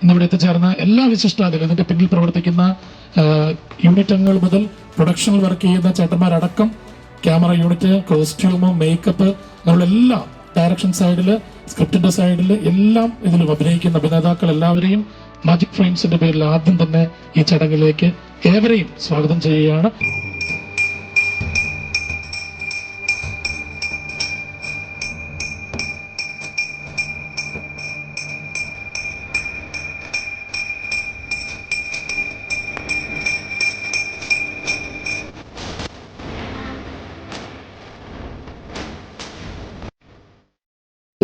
ഇന്നിവിടെ എത്തിച്ചേർന്ന എല്ലാ വിശിഷ്ടാതിലും ഇതിന്റെ പിന്നിൽ പ്രവർത്തിക്കുന്ന യൂണിറ്റ് അംഗങ്ങൾ മുതൽ പ്രൊഡക്ഷനിൽ വർക്ക് ചെയ്യുന്ന ചേട്ടന്മാരടക്കം ക്യാമറ യൂണിറ്റ് കോസ്റ്റ്യൂം മേക്കപ്പ് അങ്ങനെയുള്ള എല്ലാ ഡയറക്ഷൻ സൈഡിൽ സ്ക്രിപ്റ്റിന്റെ സൈഡിൽ എല്ലാം ഇതിൽ അഭിനയിക്കുന്ന അഭിനേതാക്കൾ എല്ലാവരെയും മാജിക് ഫ്രെയിംസിന്റെ പേരിൽ ആദ്യം തന്നെ ഈ ചടങ്ങിലേക്ക് ഏവരെയും സ്വാഗതം ചെയ്യുകയാണ്.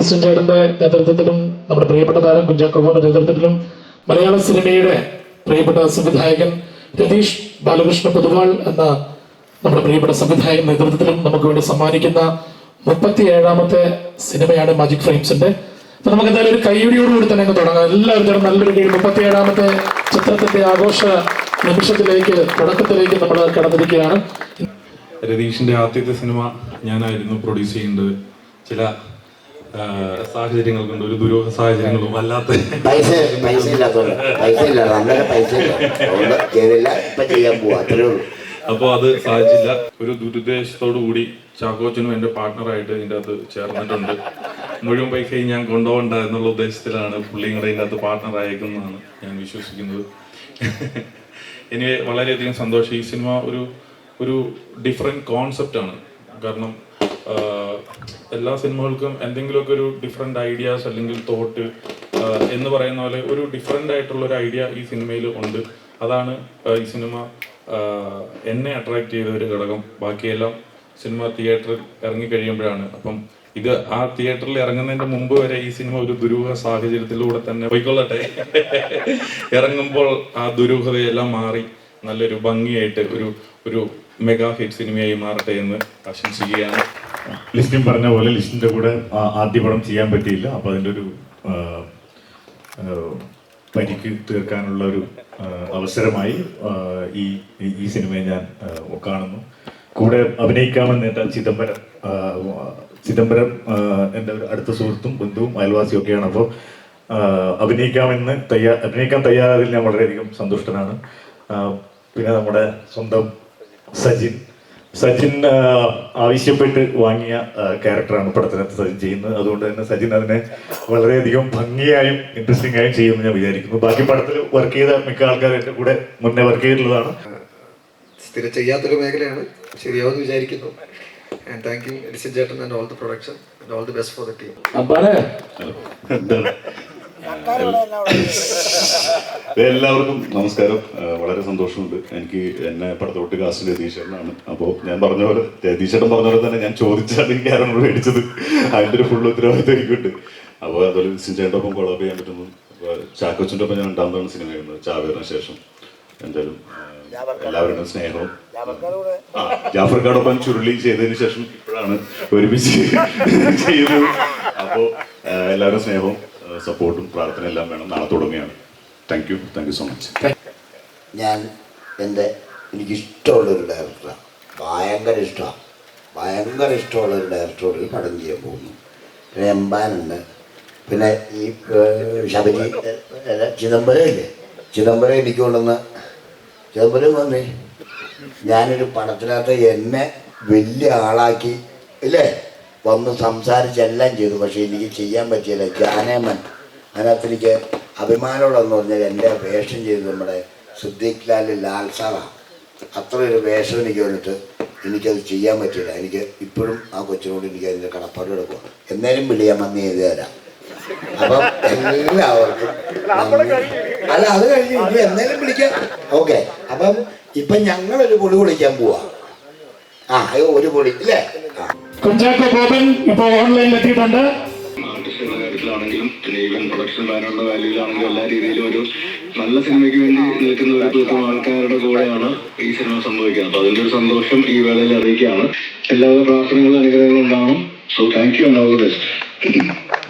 ക്രിസ്ത്യൻ ചേട്ടന്റെ നേതൃത്വത്തിലും നമ്മുടെ പ്രിയപ്പെട്ട താരം കുഞ്ചാക്കോബോന്റെ നേതൃത്വത്തിലും മലയാള സിനിമയുടെ പ്രിയപ്പെട്ട സംവിധായകൻ രതീഷ് ബാലകൃഷ്ണ പൊതുവാൾ എന്ന നമ്മുടെ പ്രിയപ്പെട്ട സംവിധായകൻ നേതൃത്വത്തിലും നമുക്ക് വേണ്ടി സമ്മാനിക്കുന്ന മുപ്പത്തി ഏഴാമത്തെ സിനിമയാണ് മാജിക് ഫ്രെയിംസിന്റെ അപ്പൊ നമുക്ക് എന്തായാലും ഒരു കൈയടിയോടുകൂടി തന്നെ അങ്ങ് തുടങ്ങാം. എല്ലാവരും നല്ലൊരു രീതിയിൽ മുപ്പത്തി ഏഴാമത്തെ ചിത്രത്തിന്റെ ആഘോഷ നിമിഷത്തിലേക്ക് തുടക്കത്തിലേക്ക് നമ്മൾ കടന്നിരിക്കുകയാണ്. രതീഷിന്റെ ആദ്യത്തെ സിനിമ ഞാനായിരുന്നു പ്രൊഡ്യൂസ് ചെയ്യേണ്ടത് ചില സാഹചര്യങ്ങൾ കൊണ്ട് ഒരു ദുരൂഹ സാഹചര്യങ്ങളും അല്ലാത്ത പൈസ പൈസ ഇല്ലാത്തതുകൊണ്ട് പൈസ ഇല്ല പൈസ ഇല്ല. അതുകൊണ്ട് ചെയ്തില്ല ഇപ്പൊ ചെയ്യാൻ പോവാ. അത്രേ ഉള്ളൂ. അപ്പോൾ അത് സാധിച്ചില്ല. ഒരു ദുരുദ്ദേശത്തോടു കൂടി ചാക്കോച്ചനും എന്റെ പാർട്ണറായിട്ട് ഇതിന്റെ അകത്ത് ചേർന്നിട്ടുണ്ട്. മുഴുവൻ പൈസയും ഞാൻ കൊണ്ടുപോകണ്ട എന്നുള്ള ഉദ്ദേശത്തിലാണ് പുള്ളിയും കൂടെ ഇതിന്റെ അകത്ത് പാർട്ട്ണർ ആയേക്കുന്നതാണ് ഞാൻ വിശ്വസിക്കുന്നത്. എനിക്ക് വളരെയധികം സന്തോഷം. ഈ സിനിമ ഒരു ഒരു ഡിഫറെന്റ് കോൺസെപ്റ്റ് ആണ്. കാരണം എല്ലാ സിനിമകൾക്കും എന്തെങ്കിലുമൊക്കെ ഒരു ഡിഫറെന്റ് ഐഡിയാസ് അല്ലെങ്കിൽ തോട്ട് എന്ന് പറയുന്ന പോലെ ഒരു ഡിഫറെന്റ് ആയിട്ടുള്ള ഒരു ഐഡിയ ഈ സിനിമയിൽ ഉണ്ട്. അതാണ് ഈ സിനിമ എന്നെ അട്രാക്ട് ചെയ്ത ഒരു ഘടകം. ബാക്കിയെല്ലാം സിനിമ തിയേറ്ററിൽ ഇറങ്ങി കഴിയുമ്പോഴാണ്. അപ്പം ഇത് ആ തിയേറ്ററിൽ ഇറങ്ങുന്നതിന്റെ മുമ്പ് വരെ ഈ സിനിമ ഒരു ദുരൂഹ സാഹചര്യത്തിലൂടെ തന്നെ പോയിക്കൊള്ളട്ടെ. ഇറങ്ങുമ്പോൾ ആ ദുരൂഹതയെല്ലാം മാറി നല്ലൊരു ഭംഗിയായിട്ട് ഒരു ഒരു മെഗാ ഹിറ്റ് സിനിമയായി മാറട്ടെ എന്ന് ആശംസിക്കുകയാണ്. ലിസ്റ്റിൻ പറഞ്ഞ പോലെ ലിസ്റ്റിന്റെ കൂടെ ആദ്യ പടം ചെയ്യാൻ പറ്റിയില്ല. അപ്പൊ അതിന്റെ ഒരു പരിക്ക് തീർക്കാനുള്ള ഒരു അവസരമായി ഈ ഈ- സിനിമയെ ഞാൻ കാണുന്നു. കൂടെ അഭിനയിക്കാമെന്ന് നേട്ട ചിദംബരം ചിദംബരം എന്റെ ഒരു അടുത്ത സുഹൃത്തും ബന്ധുവും അയൽവാസിയും ഒക്കെയാണ് അപ്പോൾ അഭിനയിക്കാമെന്ന് തയ്യാ അഭിനയിക്കാൻ തയ്യാറായതിൽ ഞാൻ വളരെയധികം സന്തുഷ്ടനാണ്. പിന്നെ നമ്മുടെ സ്വന്തം സജിൻ സജിൻ ആ, ആവശ്യപ്പെട്ട് വാങ്ങിയ ക്യാരക്ടറാണ് പടത്തിനകത്ത് സച്ചിൻ ചെയ്യുന്നത്. അതുകൊണ്ട് തന്നെ സച്ചിൻ അതിനെ വളരെയധികം ഭംഗിയായും ഇൻട്രസ്റ്റിംഗ് ആയും ചെയ്യുമെന്ന് ഞാൻ വിചാരിക്കുന്നു. ബാക്കി പടത്തിൽ വർക്ക് ചെയ്ത മിക്ക ആൾക്കാരും എന്റെ കൂടെ മുന്നേ വർക്ക് ചെയ്തിട്ടുള്ളതാണ്. സ്ഥിരം ചെയ്യാത്തൊരു മേഖലയാണ്. ശരിയാവുമെന്ന് വിചാരിക്കുന്നു. ആൻഡ് താങ്ക് യു ചേട്ടൻ and all the production and all the best for the team എല്ലാവർക്കും നമസ്കാരം. വളരെ സന്തോഷമുണ്ട്. എനിക്ക് എന്നെ പടത്തോട്ട് കാസ്റ്റ് രതീശ്വരനാണ് അപ്പോൾ ഞാൻ പറഞ്ഞ പോലെ രതീശ്വരൻ പറഞ്ഞ പോലെ തന്നെ ഞാൻ ചോദിച്ചാണ് ഈ ക്യാരക്ടർ മേടിച്ചത്. അതിന്റെ ഒരു ഫുൾ ഉത്തരവാദിത്വം എനിക്കുണ്ട്. അപ്പോൾ അതുപോലെ വിസിൻ ചേട്ടന്റെ ഒപ്പം കൊളാബ് ചെയ്യാൻ പറ്റുന്നു. ചാക്കോച്ചിന്റെ ഒപ്പം ഞാൻ രണ്ടാമതാണ് സിനിമ ചെയ്യുന്നത് ചാവേറിന് ശേഷം. എന്തായാലും എല്ലാവരുടെയും സ്നേഹവും. ജാഫർക്കാടൊപ്പം ചുരുളി ചെയ്തതിന് ശേഷം ഇപ്പോഴാണ് ഒരുമിച്ച് ചെയ്യുന്നത് അപ്പോൾ എല്ലാവരും സ്നേഹവും സപ്പോർട്ടും പ്രാർത്ഥന എല്ലാം വേണം. നാളെ തുടങ്ങുകയാണ്. Thank you thank you so much ഞാൻ എന്റെ എനിക്കിഷ്ടമുള്ളൊരു ഡയറക്ടറാണ് ഭയങ്കര ഇഷ്ടമാണ്. ഭയങ്കര ഇഷ്ടമുള്ളൊരു ഡയറക്ടറോട് പടം ചെയ്യാൻ പോകുന്നു. പിന്നെ എമ്പാനുണ്ട് പിന്നെ ഈ ശബരി ചിദംബരം ഇല്ലേ ചിദംബരം എനിക്ക് കൊണ്ടുവന്ന് ചിദംബരം വന്നേ. ഞാനൊരു പടത്തിനകത്ത് എന്നെ വലിയ ആളാക്കി ഇല്ലേ? വന്ന് സംസാരിച്ചെല്ലാം ചെയ്തു. പക്ഷേ എനിക്ക് ചെയ്യാൻ പറ്റിയില്ല. ജാനേമൻ അതിനകത്ത് എനിക്ക് അഭിമാനമുള്ളതെന്ന് പറഞ്ഞാൽ എന്റെ വേഷം ചെയ്ത് നമ്മുടെ സിദ്ദീഖ് ലാൽ ലാൽ സാറാണ് അത്ര ഒരു വേഷം എനിക്ക് വന്നിട്ട് എനിക്കത് ചെയ്യാൻ പറ്റില്ല എനിക്ക് ഇപ്പോഴും ആ കൊച്ചിനോട് എനിക്ക് അതിന്റെ കടപ്പാട് എടുക്കുക എന്നേലും വിളിയാൻ വന്ന് ചെയ്തു തരാം. അപ്പം എല്ലാവർക്കും അല്ല അത് കഴിഞ്ഞ് ഇനി എന്നേലും വിളിക്കാം. ഓക്കെ. അപ്പം ഇപ്പം ഞങ്ങളൊരു പൊളി വിളിക്കാൻ പോവാ. ആ ഒരു പൊളി ഇല്ലേ? ആ. കുഞ്ചാക്കോ ബോബൻ ഇപ്പോൾ ഓൺലൈനിൽ എത്തിയിട്ടുണ്ട്. ആർട്ടിസ്റ്റുകളുടെ കാര്യത്തിലാണെങ്കിലും പിന്നെ പ്രൊഡക്ഷൻ ബാനറുടെ വാല്യൂലാണെങ്കിലും എല്ലാ രീതിയിലും ഒരു നല്ല സിനിമയ്ക്ക് വേണ്ടി നിൽക്കുന്ന ഒരു കൂട്ടം ആൾക്കാരുടെ കൂടെയാണ് ഈ സിനിമ സംഭവിക്കുന്നത്. അപ്പൊ അതിന്റെ ഒരു സന്തോഷം ഈ വേളയിൽ അറിയിക്കുകയാണ്. എല്ലാവരും പ്രാർത്ഥനകളും അനുഗ്രഹങ്ങളും ഉണ്ടാവണം. So thank you and all the best